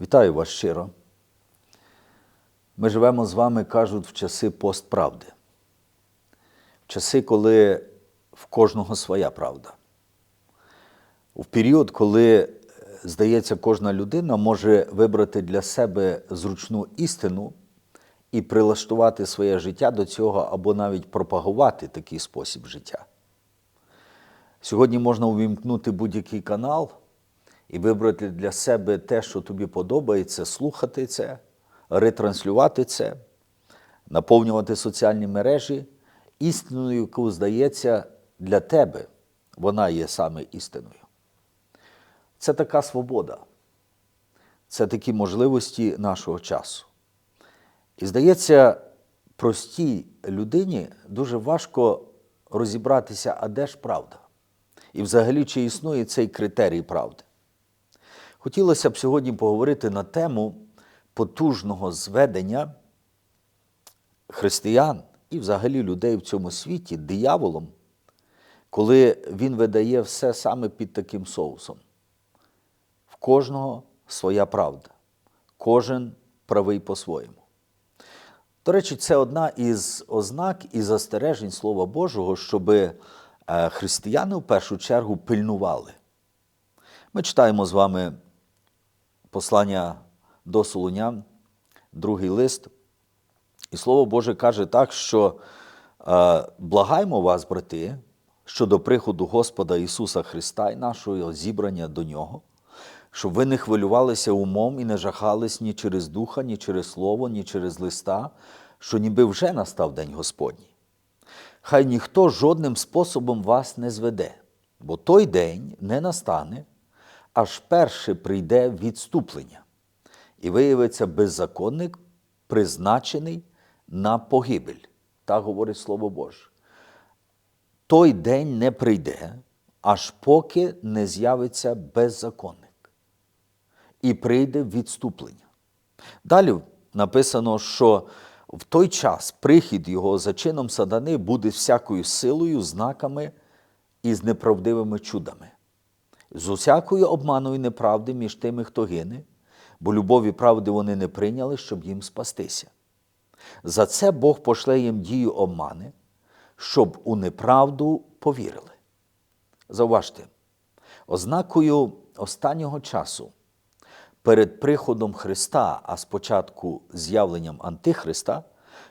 Вітаю вас щиро. Ми живемо з вами, кажуть, в часи постправди. В часи, коли в кожного своя правда. В період, коли, е, здається, кожна людина може вибрати для себе зручну істину і прилаштувати своє життя до цього або навіть пропагувати такий спосіб життя. Сьогодні можна увімкнути будь-який канал і вибрати для себе те, що тобі подобається, слухати це, ретранслювати це, наповнювати соціальні мережі істиною, яку здається для тебе, вона є саме істиною. Це така свобода, це такі можливості нашого часу. І здається, простій людині дуже важко розібратися, а де ж правда? І взагалі, чи існує цей критерій правди? Хотілося б сьогодні поговорити на тему потужного зведення християн і взагалі людей в цьому світі дияволом, коли він видає все саме під таким соусом. В кожного своя правда, кожен правий по-своєму. До речі, це одна із ознак і застережень Слова Божого, щоб християни в першу чергу пильнували. Ми читаємо з вами послання до Солунян, другий лист. І Слово Боже каже так, що е, благаємо вас, брати, щодо приходу Господа Ісуса Христа і нашого зібрання до Нього, щоб ви не хвилювалися умом і не жахались ні через духа, ні через слово, ні через листа, що ніби вже настав день Господній. Хай ніхто жодним способом вас не зведе, бо той день не настане, аж перше прийде відступлення, і виявиться беззаконник, призначений на погибель. Так говорить Слово Боже. Той день не прийде, аж поки не з'явиться беззаконник, і прийде відступлення. Далі написано, що в той час прихід його за чином садани буде всякою силою, знаками і з неправдивими чудами, з усякою обманою неправди між тими, хто гине, бо любові правди вони не прийняли, щоб їм спастися. За це Бог пошле їм дію обмани, щоб у неправду повірили. Зауважте, ознакою останнього часу перед приходом Христа, а спочатку з'явленням Антихриста,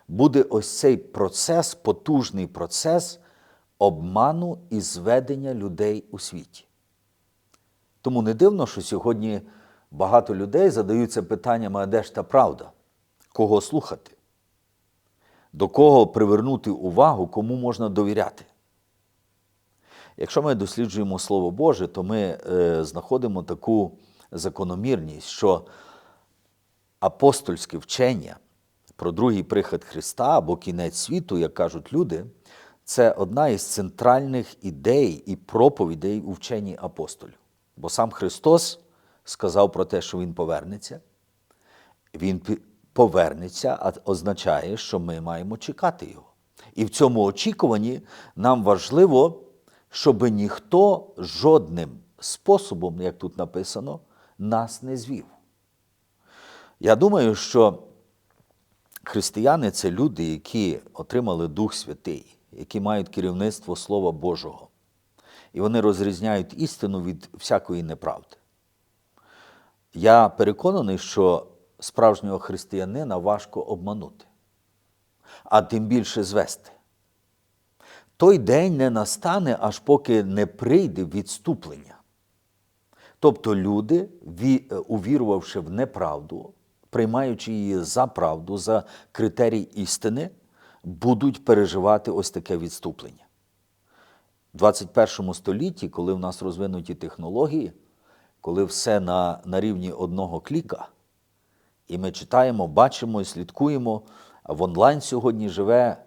буде ось цей процес, потужний процес обману і зведення людей у світі. Тому не дивно, що сьогодні багато людей задаються питаннями, а де ж та правда? Кого слухати? До кого привернути увагу, кому можна довіряти? Якщо ми досліджуємо Слово Боже, то ми е, знаходимо таку закономірність, що апостольське вчення про другий прихід Христа або кінець світу, як кажуть люди, це одна із центральних ідей і проповідей у вченні апостолів. Бо сам Христос сказав про те, що Він повернеться. Він повернеться, а означає, що ми маємо чекати Його. І в цьому очікуванні нам важливо, щоб ніхто жодним способом, як тут написано, нас не звів. Я думаю, що християни це люди, які отримали Дух Святий, які мають керівництво Слова Божого. І вони розрізняють істину від всякої неправди. Я переконаний, що справжнього християнина важко обманути, а тим більше звести. Той день не настане, аж поки не прийде відступлення. Тобто люди, увірувавши в неправду, приймаючи її за правду, за критерій істини, будуть переживати ось таке відступлення. У 21 столітті, коли в нас розвинуті технології, коли все на, на рівні одного кліка, і ми читаємо, бачимо і слідкуємо, в онлайн сьогодні живе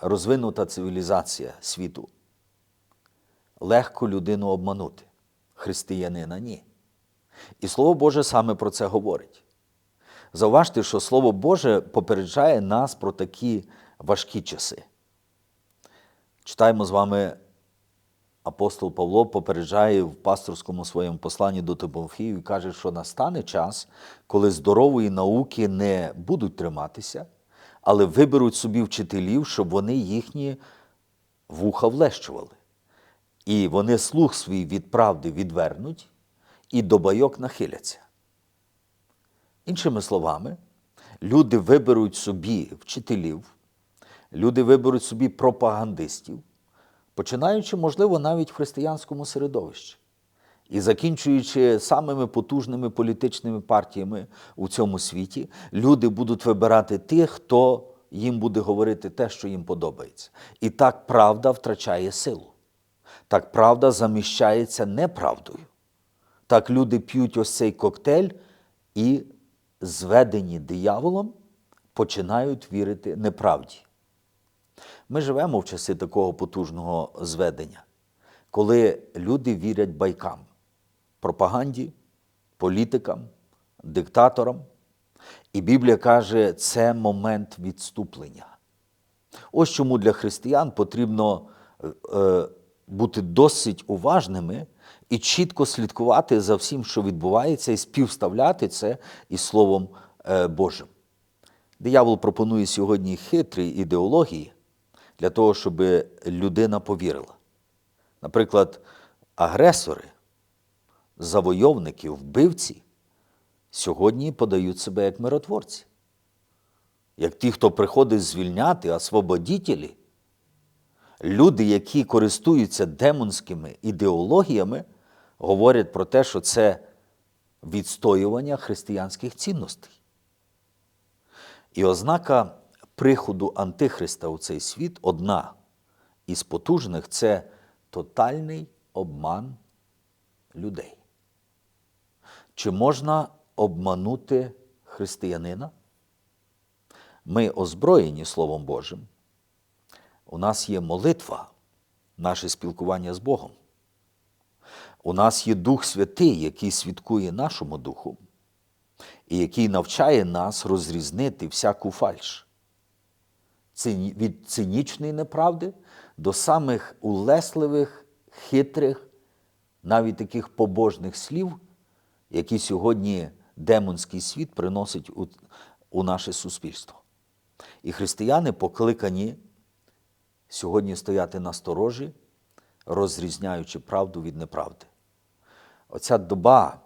розвинута цивілізація світу. Легко людину обманути, християнина ні. І Слово Боже саме про це говорить. Зауважте, що Слово Боже попереджає нас про такі важкі часи. Читаємо з вами апостол Павло попереджає в пасторському своєму посланні до Тимофію і каже, що настане час, коли здорової науки не будуть триматися, але виберуть собі вчителів, щоб вони їхні вуха влещували. І вони слух свій від правди відвернуть і до байок нахиляться. Іншими словами, люди виберуть собі вчителів, люди виберуть собі пропагандистів, починаючи, можливо, навіть в християнському середовищі і закінчуючи самими потужними політичними партіями у цьому світі, люди будуть вибирати тих, хто їм буде говорити те, що їм подобається. І так правда втрачає силу. Так правда заміщається неправдою. Так люди п'ють ось цей коктейль і, зведені дияволом, починають вірити неправді. Ми живемо в часи такого потужного зведення, коли люди вірять байкам, пропаганді, політикам, диктаторам. І Біблія каже, це момент відступлення. Ось чому для християн потрібно е, е, бути досить уважними і чітко слідкувати за всім, що відбувається, і співставляти це із Словом е, Божим. Диявол пропонує сьогодні хитрі ідеології для того, щоб людина повірила. Наприклад, агресори, завойовники, вбивці сьогодні подають себе як миротворці, як ті, хто приходить звільняти, освободітелі. Люди, які користуються демонськими ідеологіями, говорять про те, що це відстоювання християнських цінностей. І ознака приходу Антихриста у цей світ одна із потужних це тотальний обман людей. Чи можна обманути християнина? Ми озброєні Словом Божим. У нас є молитва, наше спілкування з Богом. У нас є Дух Святий, який свідкує нашому духу, і який навчає нас розрізнити всяку фальш. Від цинічної неправди до самих улесливих, хитрих, навіть таких побожних слів, які сьогодні демонський світ приносить у, у наше суспільство. І християни покликані сьогодні стояти на сторожі, розрізняючи правду від неправди. Оця доба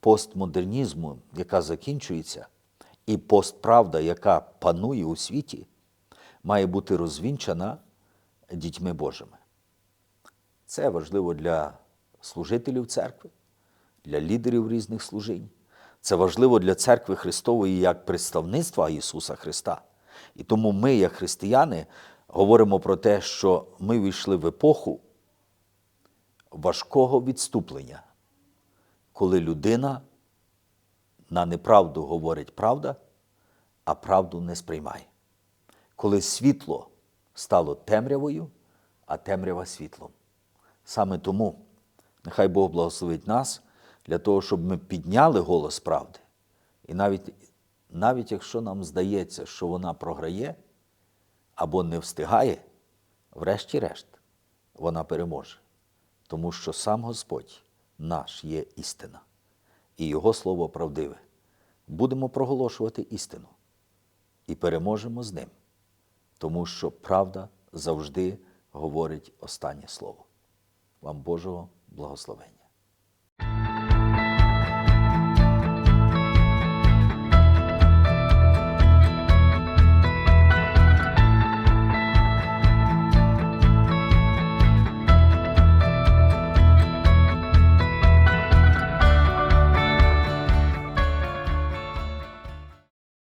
постмодернізму, яка закінчується, і постправда, яка панує у світі, має бути розвінчана дітьми Божими. Це важливо для служителів церкви, для лідерів різних служінь. Це важливо для церкви Христової як представництва Ісуса Христа. І тому ми, як християни, говоримо про те, що ми війшли в епоху важкого відступлення, коли людина на неправду говорить правда, а правду не сприймає. Коли світло стало темрявою, а темрява світлом. Саме тому нехай Бог благословить нас для того, щоб ми підняли голос правди. І навіть, навіть якщо нам здається, що вона програє або не встигає, врешті-решт вона переможе. Тому що сам Господь наш є істина, і Його слово правдиве. Будемо проголошувати істину і переможемо з ним, тому що правда завжди говорить останнє слово. Вам Божого благословення.